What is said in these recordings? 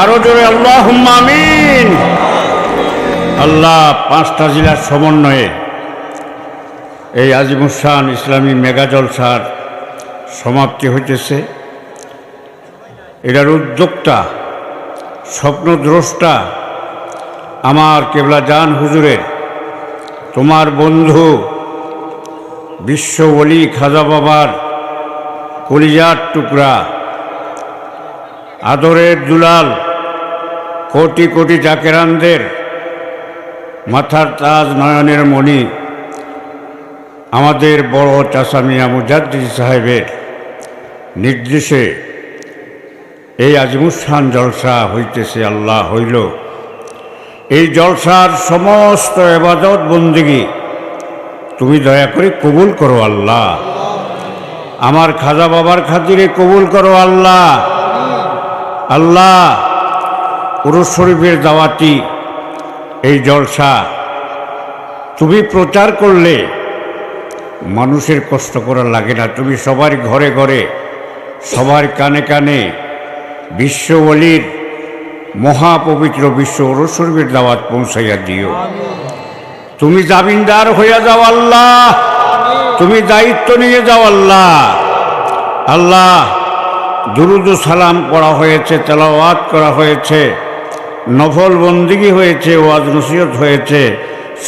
আরও জোরে আল্লাহ আমিন। আল্লাহ পাঁচটা জেলার সমন্বয়ে এই আজিমুসান ইসলামী মেগা জলসার সমাপ্তি হইতেছে। এটার উদ্যোক্তা, স্বপ্নদ্রষ্টা আমার কেবলা জান হুজুরের, তোমার বন্ধু বিশ্ব অলি খাজা বাবার কলিজার টুকরা আদরের দুলাল, কোটি কোটি জাকেরানদের মাথার তাজ নয়নের মণি, আমাদের বড় চাষামিয়া মুজাদ্দিদ সাহেবের নির্দেশে এই আজমুসান জলসা হইতেছে আল্লাহ হইল। এই জলসার সমস্ত এবাদত বন্দিগি, তুমি দয়া করে কবুল করো আল্লাহ। আমার খাজা বাবার খাতিরে কবুল করো আল্লাহ। আল্লাহ উরুস শরীফের দাওয়াতি এই জলসা তুমি প্রচার করলে মানুষের কষ্ট করা লাগে না। তুমি সবার ঘরে ঘরে, সবার কানে কানে বিশ্ব অলির মহাপবিত্র বিশ্ব শরীফের দাওয়াত পৌঁছাইয়া দিও। তুমি জামিনদার হইয়া যাও আল্লাহ। তুমি দায়িত্ব নিয়ে যাও আল্লাহ। আল্লাহ দুরুদ সালাম পড়া হয়েছে, তেলাওয়াত করা হয়েছে, নফল বন্দিগি হয়েছে, ওয়াজ নসিহত হয়েছে,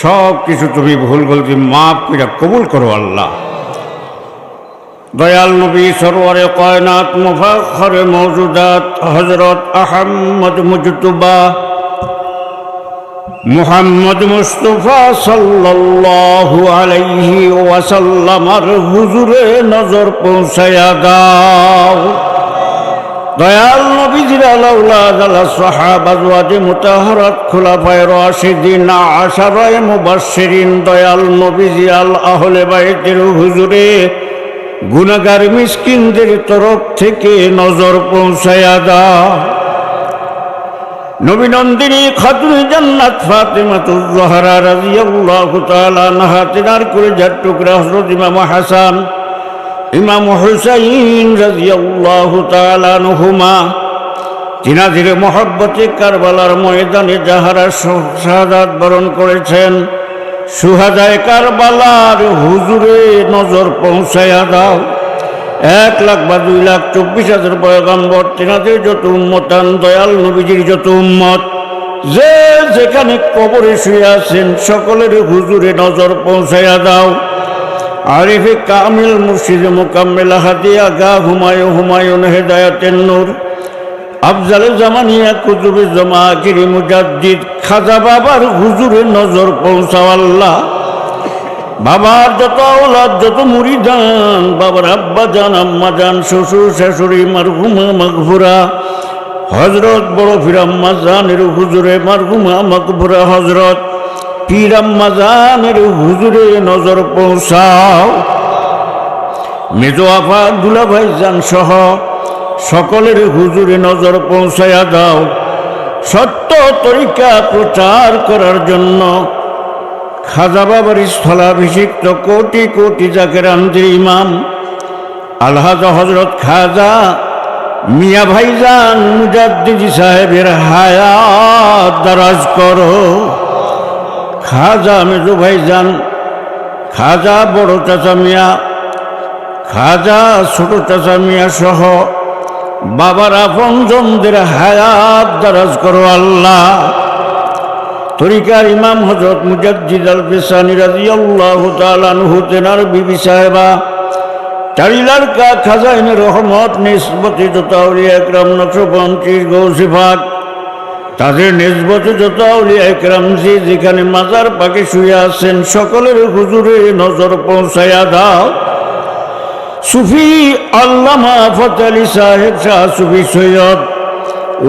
সব কিছু তুমি ভুল গলতি মাফ করে কবুল করো আল্লাহ। দয়াল নবী সরোয়ারে কয়নাত মুফাখরে মৌজুদাত হজরত আহম্মদ মুজতুবা, মুহাম্মদ মুস্তফা সাল্লাল্লাহু আলাইহি ওয়াসাল্লামার হুজুরে নজর পৌঁছায়া দাও। দয়াল নবীজির আলাউলাদ আলা সাহাবা জওয়াজে মুতাহারাত খোলাফায়ে রাশিদিন আশারায়ে মুবাশশিরিন। দয়াল নবীজি আল আহলে বাইতের হুজুরে, গুনাহগার মিসকিনদের তরফ থেকে নজর পৌঁছায়া দাও নবীনন্দিনী খাতুন জান্নাত ফাতেমাতুজ জহরা রাদিয়াল্লাহু তাআলা আনহা তিনার করে যার টুকরা হযরত ইমাম হাসান ইমাম হুসাইন রাদিয়াল্লাহু তাআলা আনহুমা, তিনাদের মহব্বতে কারবালার ময়দানে যাহারা শাহাদাত বরণ করেছেন, সুহাদায় কারবালার হুজুরে নজর পৌঁছায়া দাও। এক লাখ বা দুই লাখ চব্বিশ হাজার পয়গম্বর, তেনাদের যত উম্মতান, দয়াল নবীজির যত উম্মত, যে যেখানে কবরে শুয়ে আছেন, সকলের হুজুরে নজর পৌঁছাইয়া দাও। আরিফে কামিল মুর্শিদে মোকাম্মেল হাতিয়া গা হুমায়ুন হুমায়ুন হেদায়াতের নূর। আফজালে জামানিয়া কুতুবে জমা গিরি মুজাদ্দিদ খাজা বাবার হুজুরে নজর পৌঁছাও আল্লাহ। বাবার যত ওলাদ যত মুড়িদান বাবার আব্বা জান, আম্মা জান, শ্বশুর, শাশুড়ি, মারহুমা মাগভুরা হজরত বড় ফিরাম্মা জানের হুজুরে মারহুমা মাগভুরা হজরত জানের হুজুরে নজর পৌঁছাও? মেজো আফা দুলাভাই জান সহ সকলের হুজুরে নজর পৌঁছায়া দাও। সত্য তরিকা প্রচার করার জন্য খাজা বাবার স্থলাভিষিক্ত কোটি কোটি জাকের আন্দির ইমাম, আলহাজ হজরত খাজা মিয়া ভাইজান মুজাদ্দিদি সাহেবের হায়াত দারাজ করো। খাজা মেজু ভাইজান, খাজা বড় চাচা মিয়া, খাজা ছোট চাচা মিয়া সহ বাবার আপনজনদের হায়াত দারাজ করো আল্লাহ। তরিকার ইমাম হজরত মুজাদ্দিদ আল বেসানি রাদিয়াল্লাহু তাআলা আনহু, তেনার বিবি সাহেবা, চারিলার কা খাজাইনে রহমত নিসবতে যত আউলিয়া একরাম নকশবন্তির গৌসিফাত তাদের নিসবতে যত আউলিয়া একরাম জি যেখানে মাজার পাকে শুয়ে আছেন, সকলের হুজুরে নজর পৌঁছায়া দাও। সুফি আল্লামা ফত আলী সাহেব, শাহ সুফি সৈয়দ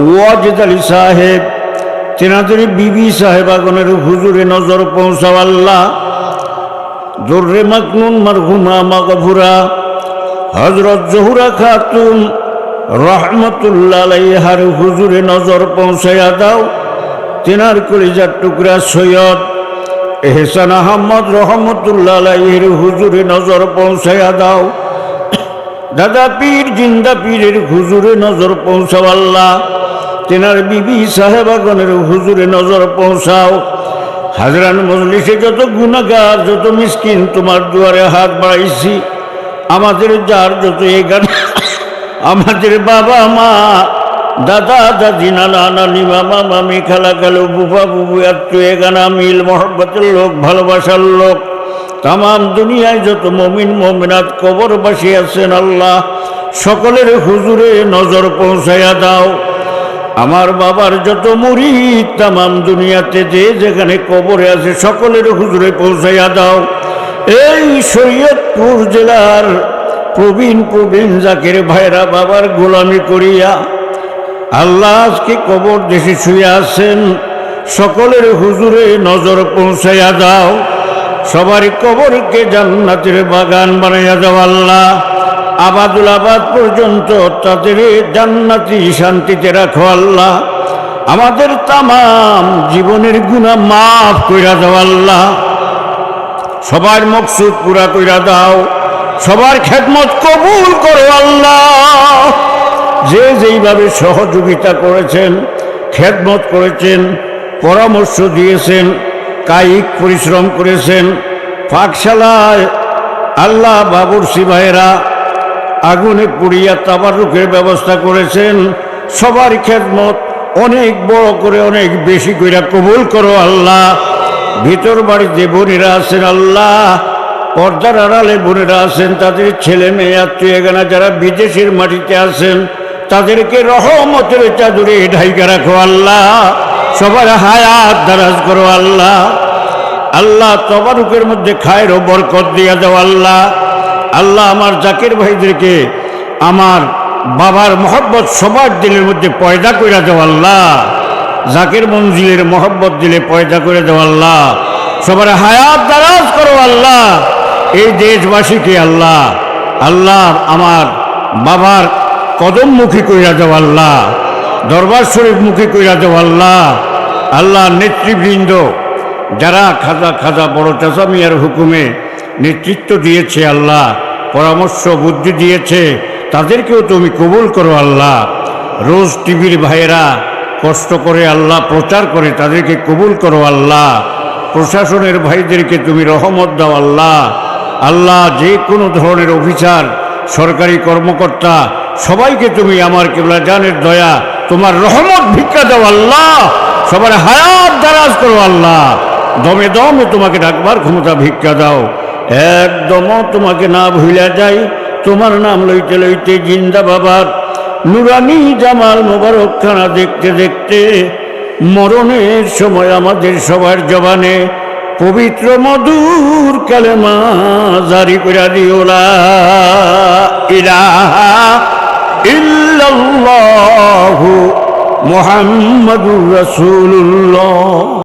ওয়াজিদ আলী সাহেব, তেনাদের বিবি সাহেবাগনের হুজুরে নজর পৌঁছাও আল্লাহ। জোর্রে মাকনুন মারহুমা মাগফুরা হজরত জহুরা খাতুন রহমতুল্লাহ হুজুরে নজর পৌঁছাইয়া দাও। তেনার কলিজার টুকরা সৈয়দ এহসান আহমদ রহমতুল্লাহ হুজুরে নজর পৌঁছাইয়া দাও। দাদা পীর, জিন্দা পীরের হুজুরে নজর পৌঁছাও আল্লাহ তেনার বিবি সাহেবাগণের হুজুরে নজর পৌঁছাও। হাজরান মজলিসে যত গুণাগার যত মিসকিন, তোমার দুয়ারে হাত বাড়াইছি। আমাদের যার যত এগান আমাদের বাবা মা, দাদা, দাদি, নানা, নানি, মামা, মামি, খালা, খালু বুফা বুবু, আত্মীয় এগানা মিল মহব্বতের লোক, ভালোবাসার লোক। তাম দুনিয়ায় যত মমিন, মমিনাত কবরবাসী আছেন আল্লাহ, সকলের হুজুরে নজর পৌঁছাইয়া দাও। আমার বাবার যত মুড়ি তাম দুনিয়াতে যে যেখানে কবরে আছে, সকলের হুজুরে পৌঁছাইয়া দাও। এই শরীয়তপুর জেলার প্রবীণ প্রবীণ জাকের ভাইরা বাবার গোলামি করিয়া আল্লাহ আজকে কবর দেশে শুয়ে আছেন। সকলের হুজুরে নজর পৌঁছাইয়া দাও। সবার কবরকে জান্নাতের বাগান বানাইয়া দাও আল্লাহ। আবাদুল আবাদ পর্যন্ত তাদের জান্নাতি শান্তিতে রাখো আল্লাহ। আমাদের তামাম জীবনের গুণা মাফ কইরা দাও আল্লাহ। সবার মকসুদ পুরা কইরা দাও। সবার খেদমত কবুল করো আল্লাহ। যে যেইভাবে সহযোগিতা করেছেন, খেদমত করেছেন, পরামর্শ দিয়েছেন, কায়িক পরিশ্রম করেছেন, পাকশালায় আল্লাহ বাবুর সিভাইরা আগুনে পুড়িয়া তাবারুকের ব্যবস্থা করেছেন, সবার খেদমত অনেক বড় করে, অনেক বেশি করে কবুল করো আল্লাহ। ভিতর বাড়িতে বোনেরা আছেন আল্লাহ পর্দার আড়ালে বোনেরা আছেন, তাদের ছেলে মেয়ে, আত্মীয় গানা যারা বিদেশের মাটিতে আছেন, তাদেরকে রহমতের চাদরে ঢাইকা রাখো আল্লাহ, সবার হায়াত দারাজ করো আল্লাহ। আল্লাহ তবারুকের মধ্যে খায়ের ও বরকত দিয়া দাও আল্লাহ। আল্লাহ আমার জাকির ভাইদেরকে আমার বাবার মহব্বত সবার দিলের মধ্যে পয়দা করে দেও আল্লাহ। জাকির মঞ্জিলের মহব্বত দিলে পয়দা করে দেও আল্লাহ। সবার হায়াত দারাজ করো আল্লাহ। এই দেশবাসীকে আল্লাহ আল্লাহ আমার বাবার কদমমুখী কইরা দেও আল্লাহ, দরবার শরীফ মুখী কইরা দেও আল্লাহ আল্লাহ নেতৃবৃন্দ যারা খাজা খাজা বড় চাষা মিয়ার হুকুমে নেতৃত্ব দিয়েছে আল্লাহ, পরামর্শ বুদ্ধি দিয়েছে, তাদেরকেও তুমি কবুল করো আল্লাহ। রোজ টিভির ভাইয়েরা কষ্ট করে আল্লাহ প্রচার করে তাদেরকে কবুল করো আল্লাহ। প্রশাসনের ভাইদেরকে তুমি রহমত দাও আল্লাহ। আল্লাহ যে কোনো ধরনের অফিসার সরকারি কর্মকর্তা, সবাইকে তুমি আমার কেবলা জানের দয়া, তোমার রহমত ভিক্ষা দাও আল্লাহ, সবার হায়াত দারাজ করো আল্লাহ, দমে দমে তোমাকে ডাকবার ক্ষমতা ভিক্ষা দাও। একদমও তোমাকে না ভুলা যাই, তোমার নাম লইতে লইতে জিন্দা বাবার নুরানি জামাল মোবারক খানা দেখতে দেখতে মরণের সময় আমাদের সবার জবানে পবিত্র মধুর কালেমা জারি করে দিওলা ইলাহা ইল্লাল্লাহু মুহাম্মাদুর রাসূলুল্লাহ।